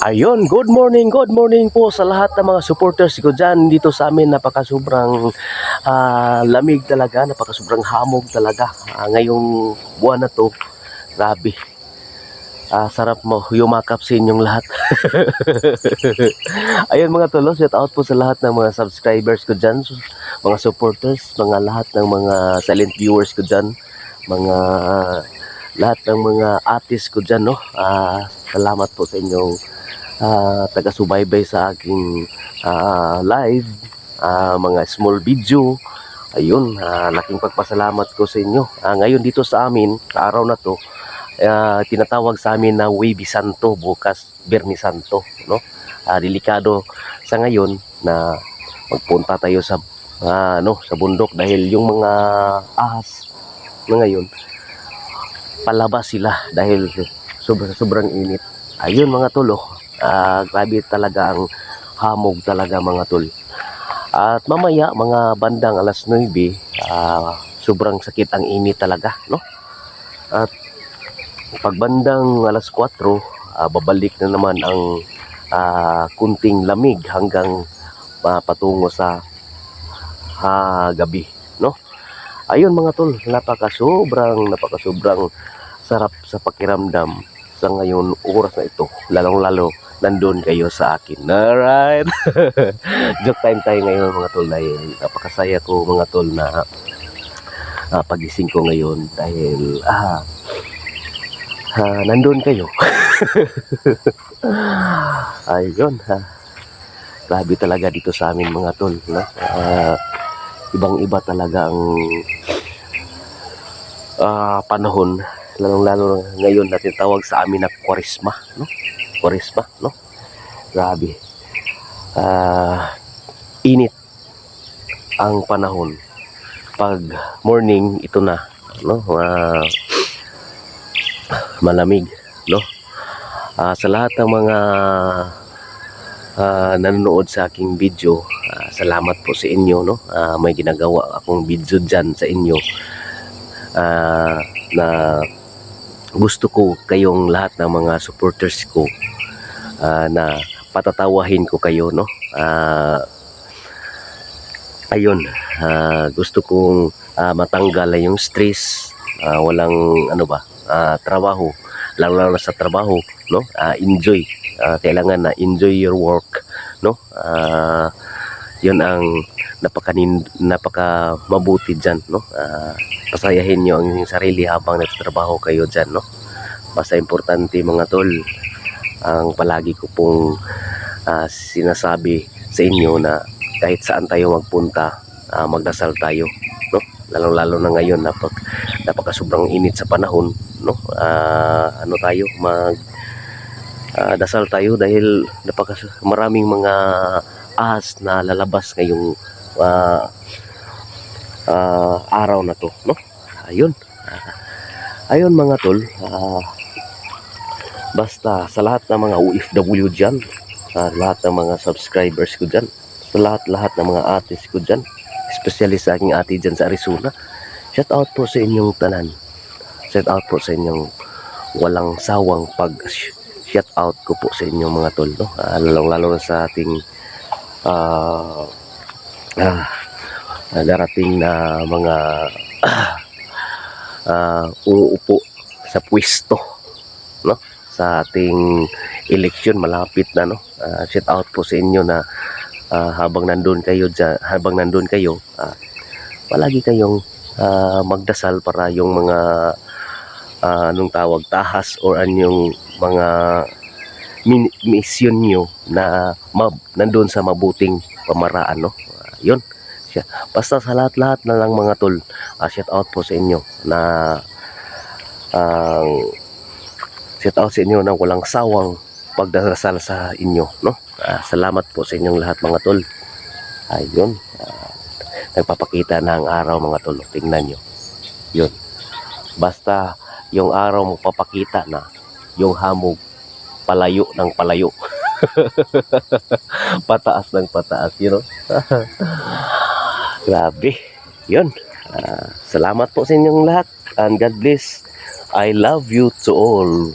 Ayun, good morning, good morning po sa lahat ng mga supporters ko dyan dito sa amin. Napakasobrang ah, lamig talaga, napakasobrang hamog talaga. Ah, ngayong buwan na to, grabe. Ah, sarap mo yumakap sa inyong lahat. Ayun mga tulos, shout out po sa lahat ng mga subscribers ko dyan, mga supporters, mga lahat ng mga silent viewers ko dyan, mga lahat ng mga artists ko dyan, no? Ah, salamat po sa inyong ah, taga-subaybay sa aking ah, live, ah, mga small video. Ayun, ah, laking pagpasalamat ko sa inyo. Ah, ngayon dito sa amin, araw na to, ah, tinatawag sa amin na Wavy Santo, bukas Berni Santo, no? Ah, delikado sa ngayon na magpunta tayo sa ah, ano, sa bundok dahil yung mga ahas na ngayon palabas sila dahil sobrang sobrang init. Ayun mga tulo, ah, grabe talaga ang hamog talaga mga tol. At mamaya mga bandang alas 9, ah, sobrang sakit ang init talaga, no? At pag bandang alas 4, ah, babalik na naman ang ah, kunting lamig hanggang ah, patungo sa ah, gabi, no? Ayun mga tol, napaka sobrang napaka sobrang sarap sa pakiramdam sa ngayon oras na ito, lalong-lalo nandun kayo sa akin. Alright. Joke time tayo ngayon mga tol dahil napakasaya ko mga tol na ah, pagising ko ngayon dahil ah, ah, nandun kayo. Ayun ha. Grabe talaga dito sa amin mga tol. No? Ah, ibang-iba talaga ang ah, panahon lalong-lalo ngayon natin tawag sa amin na kwaresma no kwaresma no? Grabe. Ah init ang panahon. Pag morning ito na no? Ah, malamig no? Ah, sa lahat ng mga ah, nanonood sa aking video ah, salamat po sa inyo no? Ah, may ginagawa akong video dyan sa inyo ah, na gusto ko kayong lahat ng mga supporters ko ah, na patatawahin ko kayo no? Ah, ayun. Ah, gusto kong ah, matanggal yung stress. Ah, walang ano ba ah, trabaho. Lalo lalo sa trabaho no? Ah, enjoy. Ah, kailangan na enjoy your work no? Ah, yun ang napaka napaka mabuti diyan no? Ah, pasayahin nyo ang sarili habang nagtatrabaho kayo dyan, no? Basta importante mga tol, ang palagi ko pong ah, sinasabi sa inyo na kahit saan tayo magpunta, ah, magdasal tayo, no? Lalo-lalo na ngayon, napag, napaka sobrang init sa panahon, no? Ah, ano tayo, mag ah, dasal tayo dahil napaka maraming mga ahas na lalabas ngayong ah, ah, araw na to, no? Ayun. Ayun mga tol, ah, basta sa lahat ng mga OFW dyan, sa lahat ng mga subscribers ko dyan, sa lahat-lahat ng mga artist ko dyan, especially sa aking ate dyan sa Arizona, shout out po sa inyong tanan. Shout out po sa inyong walang sawang pag shout out ko po sa inyong mga tol, no? Lalong-lalo na sa ating ah, na darating na mga ah, uupo sa pwesto no sa ating eleksyon malapit na no Ah, shout out po sa inyo na ah, habang nandun kayo dyan, habang nandun kayo ah, palagi kayong ah, magdasal para yung mga ah, anong tawag tahas or anyong mga min- mission nyo na mab, nandun sa mabuting pamaraan no Ah, yun. Basta sa lahat-lahat na lang mga tol, uh, shout out po sa inyo na ang shout out sa inyo na walang sawang pagdarasal sa inyo, no? Ah, salamat po sa inyong lahat mga tol. Ayun. ah, nagpapakita na ang araw mga tol. Tingnan nyo. Yun. Basta yung araw magpapakita na yung hamog palayo ng palayo. pataas ng pataas, you know? Grabe. Yun. Ah, salamat po sa inyong lahat. And God bless. I love you to all.